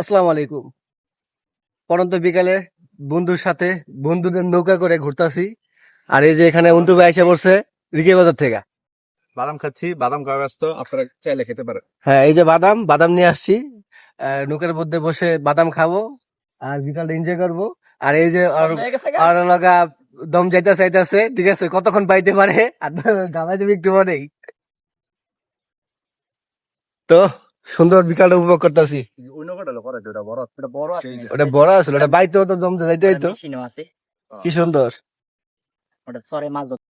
আসসালামু আলাইকুম। পরন্ত বিকালে বন্ধুর সাথে বন্ধুদের নৌকা করে ঘুরতাছি। আর এই যে এখানে অন্তু ভাই এসে পড়ছে রিকে বাজার থেকে। বাদাম খাচ্ছি বাদাম খাওয়া ব্যস্ত আপনারা চাইলে খেতে পারেন। হ্যাঁ এই যে বাদাম বাদাম নিয়ে আসছি। নৌকার মধ্যে বসে বাদাম খাব আর বিকালটা এনজয় করব। আর এই যে আর আর দম যাইতে চাইতেছে ঠিক আছে কতক্ষণ পাইতে পারে? আর গামাই দেবে একটু পরেই। তো সুন্দর বিকালটা উপভোগ করতেছি। বড় আছে ওটা বড় আসলে ওটা বাইতেও জমতে যাইতে কি সুন্দর। ওটা সরে মাছ ধরতে